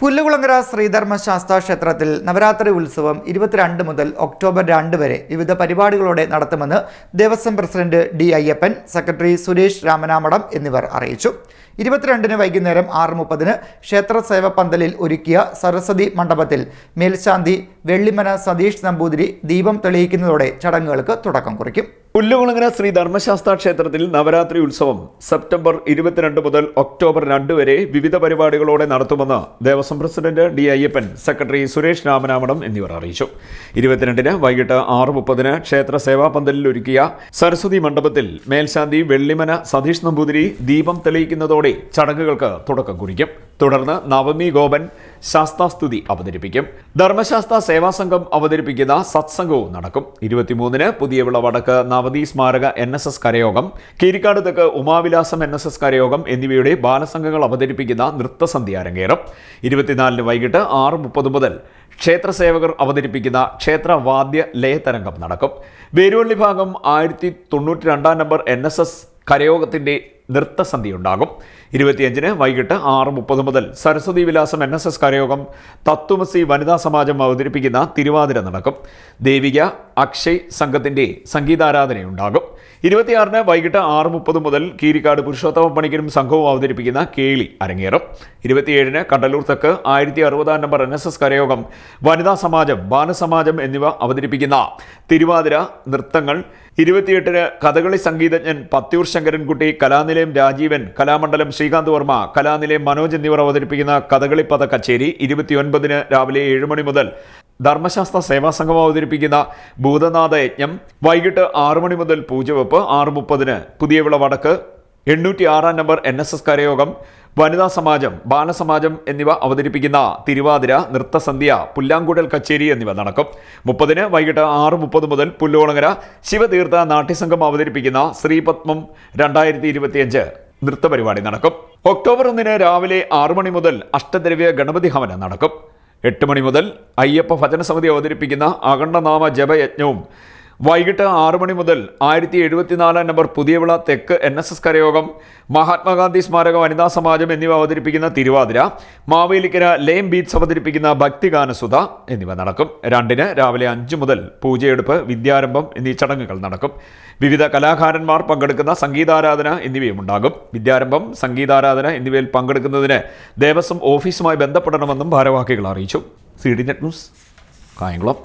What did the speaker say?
പുല്ലുകുളങ്ങര ശ്രീധർമ്മ ശാസ്താ ക്ഷേത്രത്തിൽ നവരാത്രി ഉത്സവം ഇരുപത്തിരണ്ട് മുതൽ ഒക്ടോബർ രണ്ട് വരെ വിവിധ പരിപാടികളോടെ നടത്തുമെന്ന് Devaswom president D Ayyappan secretary Suresh Ramanamadam എന്നിവർ അറിയിച്ചു. ഇരുപത്തിരണ്ടിന് വൈകുന്നേരം ആറ് മുപ്പതിന് ക്ഷേത്ര സേവ പന്തലിൽ ഒരുക്കിയ സരസ്വതി മണ്ഡപത്തിൽ മേൽശാന്തി വെള്ളിമന സതീഷ് നമ്പൂതിരി ദീപം തെളിയിക്കുന്നതോടെ ചടങ്ങുകൾക്ക് തുടക്കം കുറിക്കും. പുല്ലുകുളങ്ങര ശ്രീ ധർമ്മശാസ്ത്ര ക്ഷേത്രത്തിൽ നവരാത്രി ഉത്സവം സെപ്റ്റംബർ ഇരുപത്തിരണ്ട് മുതൽ ഒക്ടോബർ രണ്ട് വരെ വിവിധ പരിപാടികളോടെ നടത്തുമെന്ന് Devaswom president D Ayyappan secretary Suresh Ramanamanam എന്നിവർ അറിയിച്ചു. ഇരുപത്തിരണ്ടിന് വൈകിട്ട് ആറ് മുപ്പതിന് ക്ഷേത്ര സേവാ പന്തലിൽ ഒരുക്കിയ സരസ്വതി മണ്ഡപത്തിൽ മേൽശാന്തി വെള്ളിമന സതീഷ് നമ്പൂതിരി ദീപം തെളിയിക്കുന്നതോടെ ചടങ്ങുകൾക്ക് തുടക്കം കുറിക്കും. തുടർന്ന് നവമി ഗോപൻ ശാസ്താസ്തുതി അവതരിപ്പിക്കും. ധർമ്മശാസ്ത്ര സേവാ സംഘം അവതരിപ്പിക്കുന്ന സത്സംഗവും നടക്കും. ഇരുപത്തിമൂന്നിന് പുതിയ വിളവടക്ക് നവതി സ്മാരക എൻ എസ് എസ് കരയോഗം കീരിക്കാട് തെക്ക് ഉമാവിലാസം എൻ എസ് എസ് കരയോഗം എന്നിവയുടെ ബാലസംഘങ്ങൾ അവതരിപ്പിക്കുന്ന നൃത്തസന്ധ്യ അരങ്ങേറും. ഇരുപത്തിനാലിന് വൈകിട്ട് ആറ് മുപ്പത് മുതൽ ക്ഷേത്ര സേവകർ അവതരിപ്പിക്കുന്ന ക്ഷേത്രവാദ്യ ലയതരംഗം നടക്കും. വേരുവള്ളി ഭാഗം ആയിരത്തി തൊണ്ണൂറ്റി രണ്ടാം നമ്പർ എൻ എസ് എസ് കരയോഗത്തിന്റെ നൃത്തസന്ധ്യ ഉണ്ടാകും ഇരുപത്തിയഞ്ചിന് വൈകിട്ട് ആറ് മുപ്പത് മുതൽ സരസ്വതി വിലാസം എൻ എസ് എസ് കരയോഗം തത്വമസി വനിതാ സമാജം അവതരിപ്പിക്കുന്ന തിരുവാതിര നടക്കും. ദേവിക അക്ഷയ് സംഘത്തിന്റെ സംഗീതാരാധനയുണ്ടാകും. ഇരുപത്തിയാറിന് വൈകിട്ട് ആറ് മുപ്പത് മുതൽ കീരിക്കാട് പുരുഷോത്തമ പണിക്കരും സംഘവും അവതരിപ്പിക്കുന്ന കേളി അരങ്ങേറും. ഇരുപത്തിയേഴിന് കണ്ടലൂർ തെക്ക് ആയിരത്തി അറുപതാം നമ്പർ എൻ എസ് എസ് കരയോഗം വനിതാ സമാജം ബാലസമാജം എന്നിവ അവതരിപ്പിക്കുന്ന തിരുവാതിര നൃത്തങ്ങൾ. ഇരുപത്തിയെട്ടിന് കഥകളി സംഗീതജ്ഞൻ പത്യൂർ ശങ്കരൻകുട്ടി കലാനിലയം രാജീവൻ കലാമണ്ഡലം ശ്രീകാന്ത് വർമ്മ കലാനിലയം മനോജ് എന്നിവർ അവതരിപ്പിക്കുന്ന കഥകളിപ്പഥ കച്ചേരി. ഇരുപത്തിയൊൻപതിന് രാവിലെ ഏഴ് മണി മുതൽ ധർമ്മശാസ്ത്ര സേവാ സംഘം അവതരിപ്പിക്കുന്ന ഭൂതനാഥ യജ്ഞം വൈകിട്ട് ആറ് മണി മുതൽ പൂജവെപ്പ് ആറ് മുപ്പതിന് പുതിയവിള വടക്ക് എണ്ണൂറ്റി ആറാം നമ്പർ എൻ എസ് എസ് കരയോഗം വനിതാ സമാജം ബാലസമാജം എന്നിവ അവതരിപ്പിക്കുന്ന തിരുവാതിര നൃത്തസന്ധ്യ പുല്ലാങ്കുഴൽ കച്ചേരി എന്നിവ നടക്കും. മുപ്പതിന് വൈകിട്ട് ആറ് മുപ്പത് മുതൽ പുല്ലോളങ്ങര ശിവതീർത്ഥ നാട്യസംഘം അവതരിപ്പിക്കുന്ന ശ്രീപത്മം രണ്ടായിരത്തി ഇരുപത്തിയഞ്ച് നൃത്തപരിപാടി നടക്കും. ഒക്ടോബർ ഒന്നിന് രാവിലെ ആറു മണി മുതൽ അഷ്ടദ്രവ്യ ഗണപതി ഹവനം നടക്കും. എട്ട് മണി മുതൽ അയ്യപ്പ ഭജന സമിതി അവതരിപ്പിക്കുന്ന അഖണ്ഡനാമ ജപയജ്ഞവും വൈകിട്ട് ആറു മണി മുതൽ ആയിരത്തി എഴുപത്തിനാലാം നമ്പർ പുതിയവിള തെക്ക് എൻ എസ് എസ് കരയോഗം മഹാത്മാഗാന്ധി സ്മാരക വനിതാ സമാജം എന്നിവ അവതരിപ്പിക്കുന്ന തിരുവാതിര മാവേലിക്കര ലേം ബീച്ച് അവതരിപ്പിക്കുന്ന ഭക്തിഗാനസുധ എന്നിവ നടക്കും. രണ്ടിന് രാവിലെ അഞ്ചു മുതൽ പൂജയെടുപ്പ് വിദ്യാരംഭം എന്നീ ചടങ്ങുകൾ നടക്കും. വിവിധ കലാകാരന്മാർ പങ്കെടുക്കുന്ന സംഗീതാരാധന എന്നിവയും ഉണ്ടാകും. വിദ്യാരംഭം സംഗീതാരാധന എന്നിവയിൽ പങ്കെടുക്കുന്നതിന് ദേവസ്വം ഓഫീസുമായി ബന്ധപ്പെടണമെന്നും ഭാരവാഹികൾ അറിയിച്ചു. C D net news Kayamkulam.